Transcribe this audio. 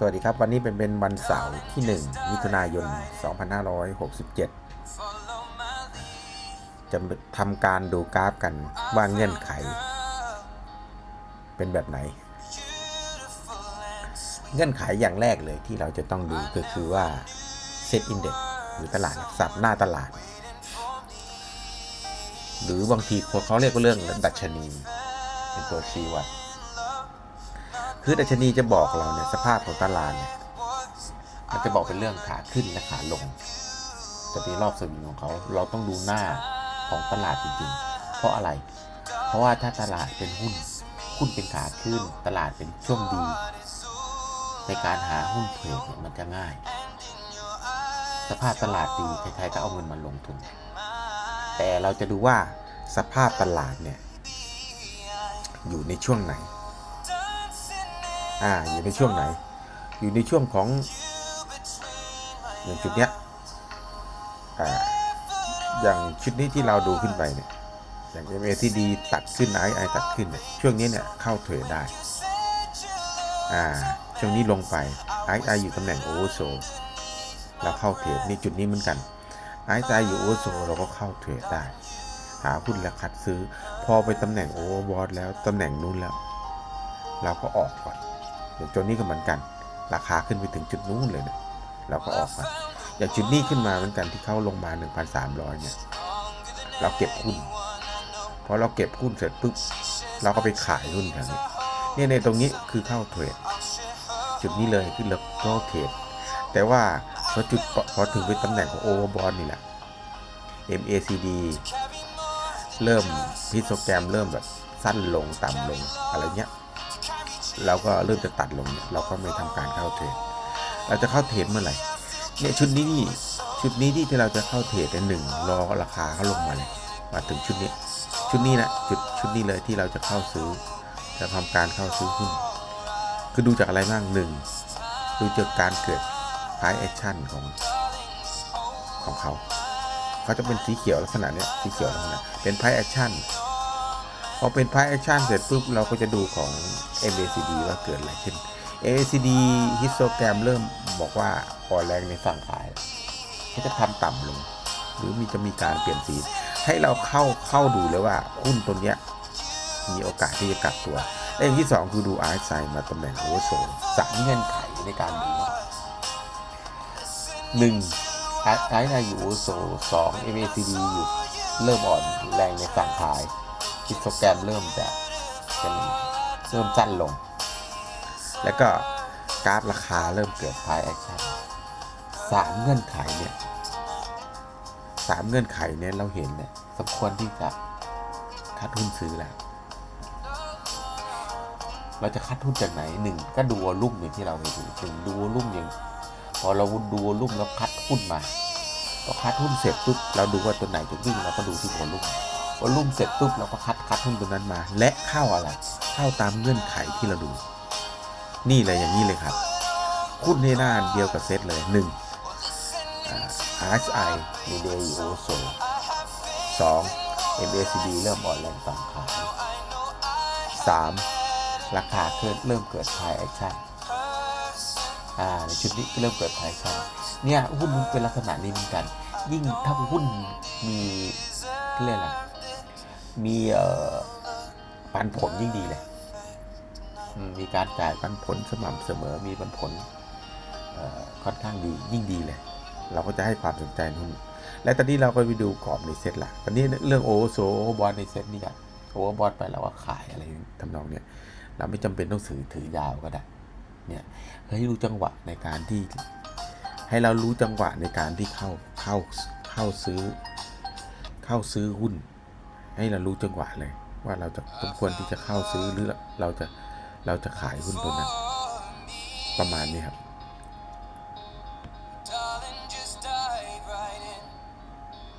สวัสดีครับ วันนี้เป็นเป็นวันเสาร์ที่ 1 มิถุนายน 2567 จะทำการดูกราฟกันว่าเงื่อนไข เป็นแบบไหน เงื่อนไขอย่างแรกเลยที่เราจะต้องดูก็คือว่าเซตอินเด็กหรือตลาดหลักทรัพย์หน้าตลาด หรือบางทีเขาเรียกว่าเรื่องดัชนี เป็นตัวชี้วัด คือดัชนีจะบอกเราเนี่ยสภาพของตลาดเนี่ยมันจะบอกเป็นเรื่องขาขึ้นและขาลงจะมีรอบสวิงของเขาเราต้องดูหน้าของตลาดจริงๆ เพราะอะไร เพราะว่าถ้าตลาดเป็นหุ้น หุ้นเป็นขาขึ้น ตลาดเป็นช่วงดี ในการหาหุ้นเทรดเนี่ยมันจะง่าย สภาพตลาดดีใครๆก็เอาเงินมาลงทุน แต่เราจะดูว่าสภาพตลาดเนี่ยอยู่ในช่วงไหน อ่าอยู่ในช่วงไหน อยู่ในช่วงของอย่างจุดเนี้ยอ่าอย่างชุดนี้ที่เราดูขึ้นไปเนี่ยอย่าง MACD ตัดขึ้น RSI ตัดขึ้นเนี่ยช่วงนี้เนี่ยเข้าเทรดได้อ่าช่วงนี้ลงไป RSI อยู่ตำแหน่งโอเวอร์โซเราเข้าเทรดนี่จุดนี้เหมือนกัน RSI อยู่โอเวอร์โซเราก็เข้าเทรดได้ หาหุ้นและคัดซื้อ พอไปตำแหน่งโอเวอร์บอทแล้วตำแหน่งนู้นแล้ว เราก็ออกก่อน อย่างจุดนี้ก็เหมือนกัน ราคาขึ้นไปถึงจุดนู้นเลยเนะเราก็ออกมาอย่างจุดนี้ขึ้นมาเหมือนกันที่เข้าลงมา 1,300 เนี่ย เราเก็บหุ้นพอเราเก็บหุ้นเสร็จปุ๊บเราก็ไปขายหุ้นแบบนี้เนี่ยในตรงนี้คือเข้าเทรดจุดนี้เลยคือเราเข้าเทรดแต่ว่าพอจุดพอถึงไปตำแหน่งของโอเวอร์บอลนี่แหละ MACD เริ่มพิโซแกรมเริ่มแบบสั้นลงต่ำลงอะไรเงี้ย เราก็เริ่มจะตัดลงเนี่ยเราก็ไม่ทำการเข้าเทรดเราจะเข้าเทรดเมื่อไหร่เนี่ยชุดนี้นี่ชุดนี้ที่ที่เราจะเข้าเทรดเนี่ยหนึ่งรอราคาเขาลงมาเลยมาถึงชุดนี้ ชุดนี้นะจุดชุดนี้เลยที่เราจะเข้าซื้อ จะทำการเข้าซื้อหุ้นคือดูจากอะไรบ้างหนึ่งดูจากการเกิด price action ของของเขา เขาจะเป็นสีเขียวลักษณะเนี้ยสีเขียวลักษณะเป็น price action พอเป็น price action เสร็จปุ๊บเราก็จะดูของ MACD ว่าเกิดอะไรขึ้น MACD histogram เริ่มบอกว่าอ่อนแรงในฝั่งขายเขาจะทำต่ำลง หรือมีจะมีการเปลี่ยนสี ให้เราเข้าเข้าดูเลยว่าหุ้นตัวเนี้ยมีโอกาสที่จะกลับตัวและอย่างที่ 2 คือดู RSI มาตำแหน่งโอเวอร์โซนสามเงื่อนไขในการดูหนึ่ง RSI อยู่โอเวอร์โซสอง MACD อยู่เริ่มอ่อนแรงในฝั่งขาย ฮิสโตแกรมเริ่มจะเป็นเริ่มสั้นลง แล้วก็กราฟราคาเริ่มเกิด price action สามเงื่อนไขเนี่ยสามเงื่อนไขเนี่ยเราเห็นเนี่ยสมควรที่จะคัดหุ้นซื้อแล้ว เราจะคัดหุ้นจากไหนหนึ่งก็ดูวอลุ่มอย่างที่เราเห็นอยู่หนึ่งดูวอลุ่มอย่างพอเราดูวอลุ่มแล้วคัดหุ้นมาพอคัดหุ้นเสร็จปุ๊บเราดูว่าตัวไหนจะวิ่งเราก็ดูที่วอลุ่ม วอลุ่มเสร็จปุ๊บเราก็คัดคัดหุ้นตัวนั้นมา และเข้าอะไรเข้าตามเงื่อนไขที่เราดู นี่เลยอย่างนี้เลยครับหุ้นในหน้าเดียวกับเซตเลยหนึ่งอา RSI มีเดย์อยู่โอโซสอง MACD เริ่มอ่อนแรงฝั่งขายสามราคาเกิดเริ่มเกิด price action อ่าในชุดนี้ก็เริ่มเกิด price action เนี่ยหุ้นมันเป็นลักษณะนี้เหมือนกัน ยิ่งถ้าหุ้นมีเรียกอะไร มีเอ่อปันผลยิ่งดีเลยอืมมีการจ่ายปันผลสม่ำเสมอ มีปันผลเอ่อค่อนข้างดียิ่งดีเลย เราก็จะให้ความสนใจหุ้น และตอนนี้เราก็ไปดูกรอบในเซ็ตละตอนนี้เรื่องโอเวอร์โซโอเวอร์บอลในเซ็ตนี่อะโอเวอร์บอลไปแล้วว่าขายอะไรทำนองเนี้ย เราไม่จำเป็นต้องถือถือยาวก็ได้ เนี่ยให้รู้จังหวะในการที่ ให้เรารู้จังหวะในการที่เข้าเข้าเข้าซื้อ เข้าซื้อหุ้น ให้เรารู้จังหวะเลย ว่าเราจะสมควรที่จะเข้าซื้อหรือเราจะเราจะขายหุ้นตัวนั้นประมาณนี้ครับ